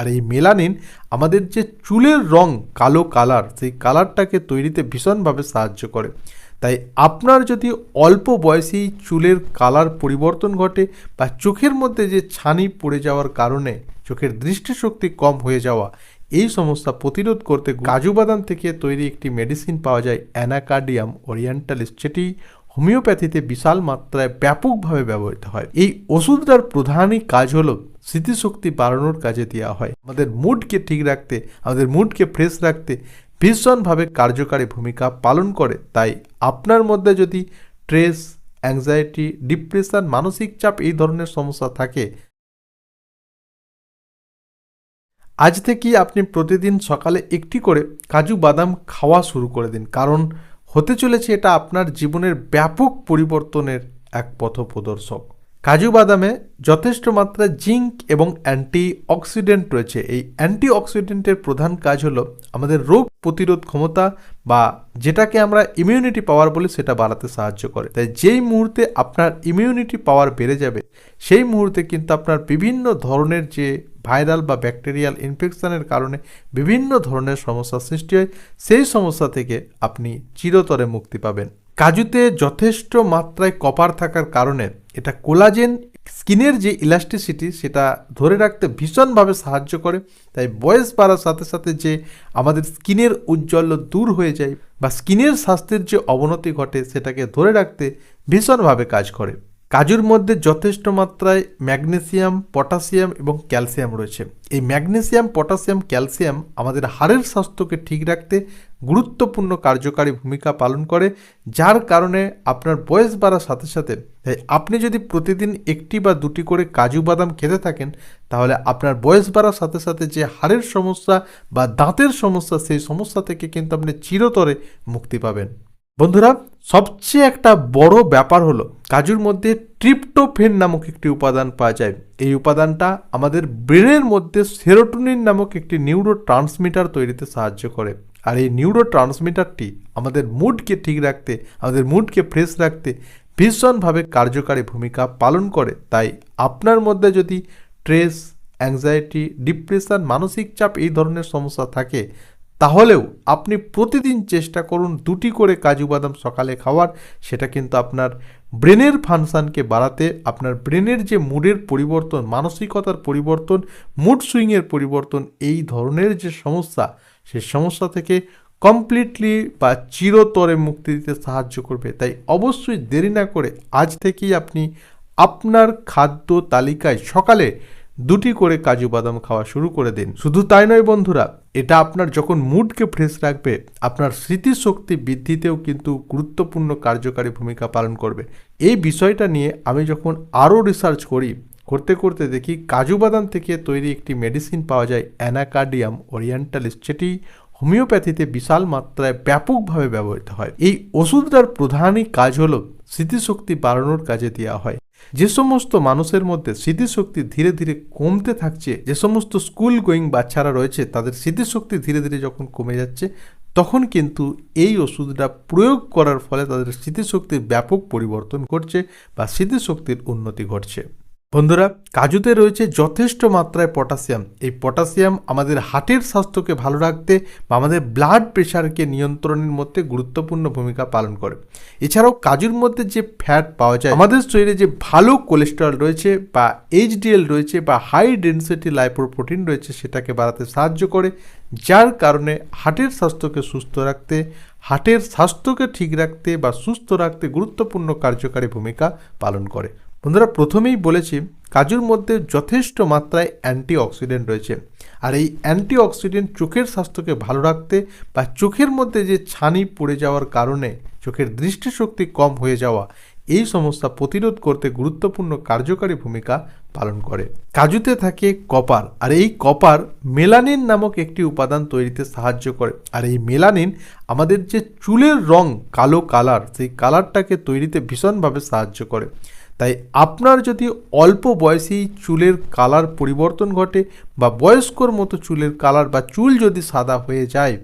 আর এই মেলানিন আমাদের যে চুলের রং কালো কালার, সেই কালারটাকে তৈরিতে ভীষণভাবে সাহায্য করে। তাই আপনার যদি অল্প বয়সেই চুলের কালার পরিবর্তন ঘটে বা চোখের মধ্যে যে ছানি পড়ে যাওয়ার কারণে চোখের দৃষ্টিশক্তি কম হয়ে যাওয়া, এই সমস্যা প্রতিরোধ করতে কাজু বাদাম থেকে তৈরি একটি মেডিসিন পাওয়া যায় অ্যানাকার্ডিয়াম ওরিয়েন্টালিস, যেটি হোমিওপ্যাথিতে বিশাল মাত্রায় ব্যাপকভাবে ব্যবহৃত হয়। এই ওষুধটার প্রধানই কাজ হলো স্মৃতিশক্তি বাড়ানোর কাজে দেওয়া হয়। আমাদের মুডকে ঠিক রাখতে, আমাদের মুডকে ফ্রেশ রাখতে ভীষণভাবে কার্যকারী ভূমিকা পালন করে। তাই আপনার মধ্যে যদি স্ট্রেস, অ্যাংজাইটি, ডিপ্রেশন, মানসিক চাপ এই ধরনের সমস্যা থাকে, আজ থেকেই আপনি প্রতিদিন সকালে একটি করে কাজু বাদাম খাওয়া শুরু করে দিন। কারণ হতে চলেছে এটা আপনার জীবনের ব্যাপক পরিবর্তনের এক পথপ্রদর্শক। কাজু বাদামে যথেষ্ট মাত্রায় জিঙ্ক এবং অ্যান্টি অক্সিডেন্ট রয়েছে। এই অ্যান্টি অক্সিডেন্টের প্রধান কাজ হলো আমাদের রোগ প্রতিরোধ ক্ষমতা বা যেটাকে আমরা ইমিউনিটি পাওয়ার বলি, সেটা বাড়াতে সাহায্য করে। তাই যেই মুহূর্তে আপনার ইমিউনিটি পাওয়ার বেড়ে যাবে, সেই মুহূর্তে কিন্তু আপনার বিভিন্ন ধরনের যে ভাইরাল বা ব্যাকটেরিয়াল ইনফেকশনের কারণে বিভিন্ন ধরনের সমস্যার সৃষ্টি হয়, সেই সমস্যা থেকে আপনি চিরতরে মুক্তি পাবেন। কাজুতে যথেষ্ট মাত্রায় কপার থাকার কারণে এটা কোলাজেন, স্কিনের যে ইলাস্টিসিটি সেটা ধরে রাখতে ভীষণভাবে সাহায্য করে, তাই বয়স বাড়ার সাথে সাথে যে আমাদের স্কিনের উজ্জ্বল্য দূর হয়ে যায় বা স্কিনের স্বাস্থ্যের যে অবনতি ঘটে সেটাকে ধরে রাখতে ভীষণভাবে কাজ করে। কাজুর মধ্যে যথেষ্ট মাত্রায় ম্যাগনেসিয়াম পটাশিয়াম এবং ক্যালসিয়াম রয়েছে। এই ম্যাগনেসিয়াম পটাশিয়াম ক্যালসিয়াম আমাদের হাড়ের স্বাস্থ্যকে ঠিক রাখতে গুরুত্বপূর্ণ কার্যকারী ভূমিকা পালন করে, যার কারণে আপনার বয়স বাড়ার সাথে সাথে, তাই আপনি যদি প্রতিদিন একটি বা দুটি করে কাজু বাদাম খেতে থাকেন, তাহলে আপনার বয়স বাড়ার সাথে সাথে যে হাড়ের সমস্যা বা দাঁতের সমস্যা, সেই সমস্যা থেকে কিন্তু আপনি চিরতরে মুক্তি পাবেন। বন্ধুরা, সবচেয়ে একটা বড় ব্যাপার হলো, কাজুর মধ্যে ট্রিপ্টোফেন নামক একটি উপাদান পাওয়া যায়। এই উপাদানটা আমাদের ব্রেনের মধ্যে সেরোটোনিন নামক একটি নিউরো ট্রান্সমিটার তৈরিতে সাহায্য করে। আর এই নিউরো ট্রান্সমিটারটি আমাদের মুডকে ঠিক রাখতে, আমাদের মুডকে ফ্রেশ রাখতে ভীষণভাবে কার্যকারী ভূমিকা পালন করে। তাই আপনার মধ্যে যদি স্ট্রেস, অ্যাংজাইটি, ডিপ্রেশন, মানসিক চাপ এই ধরনের সমস্যা থাকে তাহলেও আপনি প্রতিদিন চেষ্টা করুন দুটি করে কাজু বাদাম সকালে খাওয়ার। সেটা কিন্তু আপনার ব্রেনের ফাংশানকে বাড়াতে, আপনার ব্রেনের যে মুডের পরিবর্তন, মানসিকতার পরিবর্তন, মুড সুইংয়ের পরিবর্তন, এই ধরনের যে সমস্যা সেই সমস্যা থেকে কমপ্লিটলি বা চিরতরে মুক্তি দিতে সাহায্য করবে। তাই অবশ্যই দেরি না করে আজ থেকেই আপনি আপনার খাদ্য তালিকায় সকালে দুটি করে কাজু বাদাম খাওয়া শুরু করে দিন। শুধু তাই নয় বন্ধুরা এটা আপনার যখন মুডকে ফ্রেশ রাখবে, আপনার স্মৃতিশক্তি বৃদ্ধিতেও কিন্তু গুরুত্বপূর্ণ কার্যকারী ভূমিকা পালন করবে। এই বিষয়টা নিয়ে আমি যখন আরও রিসার্চ করি, করতে করতে দেখি কাজু বাদাম থেকে তৈরি একটি মেডিসিন পাওয়া যায় অ্যানাকার্ডিয়াম ওরিয়েন্টালিস যেটি হোমিওপ্যাথিতে বিশাল মাত্রায় ব্যাপকভাবে ব্যবহৃত হয়। এই ওষুধটার প্রধানই কাজ হলো স্মৃতিশক্তি বাড়ানোর কাজে দেওয়া হয়। যে সমস্ত মানুষের মধ্যে স্মৃতিশক্তি ধীরে ধীরে কমতে থাকছে, যে সমস্ত স্কুল গোয়িং বাচ্চারা রয়েছে, তাদের স্মৃতিশক্তি ধীরে ধীরে যখন কমে যাচ্ছে, তখন কিন্তু এই ওষুধটা প্রয়োগ করার ফলে তাদের স্মৃতিশক্তির ব্যাপক পরিবর্তন ঘটছে বা স্মৃতিশক্তির উন্নতি ঘটছে। বন্ধুরা, কাজুতে রয়েছে যথেষ্ট মাত্রায় পটাশিয়াম। এই পটাশিয়াম আমাদের হার্টের স্বাস্থ্যকে ভালো রাখতে বা আমাদের ব্লাড প্রেশারকে নিয়ন্ত্রণের মধ্যে গুরুত্বপূর্ণ ভূমিকা পালন করে। এছাড়াও কাজুর মধ্যে যে ফ্যাট পাওয়া যায়, আমাদের শরীরে যে ভালো কোলেস্টেরল রয়েছে বা এইচডিএল রয়েছে বা হাই ডেন্সিটি লাইপোপ্রোটিন রয়েছে, সেটাকে বাড়াতে সাহায্য করে, যার কারণে হার্টের স্বাস্থ্যকে সুস্থ রাখতে, হার্টের স্বাস্থ্যকে ঠিক রাখতে বা সুস্থ রাখতে গুরুত্বপূর্ণ কার্যকারী ভূমিকা পালন করে। বন্ধুরা, প্রথমেই বলেছি কাজুর মধ্যে যথেষ্ট মাত্রায় অ্যান্টি অক্সিডেন্ট রয়েছে। আর এই অ্যান্টি অক্সিডেন্ট চোখের স্বাস্থ্যকে ভালো রাখতে বা চোখের মধ্যে যে ছানি পড়ে যাওয়ার কারণে চোখের দৃষ্টিশক্তি কম হয়ে যাওয়া, এই সমস্যা প্রতিরোধ করতে গুরুত্বপূর্ণ কার্যকারী ভূমিকা পালন করে। কাজুতে থাকে কপার, আর এই কপার মেলানিন নামক একটি উপাদান তৈরিতে সাহায্য করে। আর এই মেলানিন আমাদের যে চুলের রং কালো কালার, সেই কালারটাকে তৈরিতে ভীষণভাবে সাহায্য করে। তাই আপনার যদি অল্প বয়সেই চুলের কালার পরিবর্তন ঘটে বা বয়স্কর মতো চুলের কালার বা চুল যদি সাদা হয়ে যায়,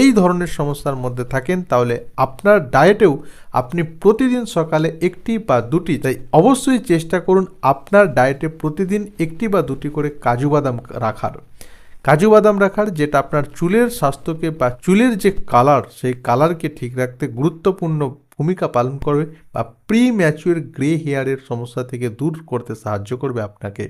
এই ধরনের সমস্যার মধ্যে থাকেন, তাহলে আপনার ডায়েটেও আপনি প্রতিদিন সকালে একটি বা দুটি, তাই অবশ্যই চেষ্টা করুন আপনার ডায়েটে প্রতিদিন একটি বা দুটি করে কাজু বাদাম রাখার। কাজু বাদাম রাখার যেটা আপনার চুলের স্বাস্থ্যকে বা চুলের যে কালার সেই কালারকে ঠিক রাখতে গুরুত্বপূর্ণ ভূমিকা পালন করবে বা প্রি ম্যাচুয়ার গ্রে হেয়ারের সমস্যা থেকে দূর করতে সাহায্য করবে আপনাকে।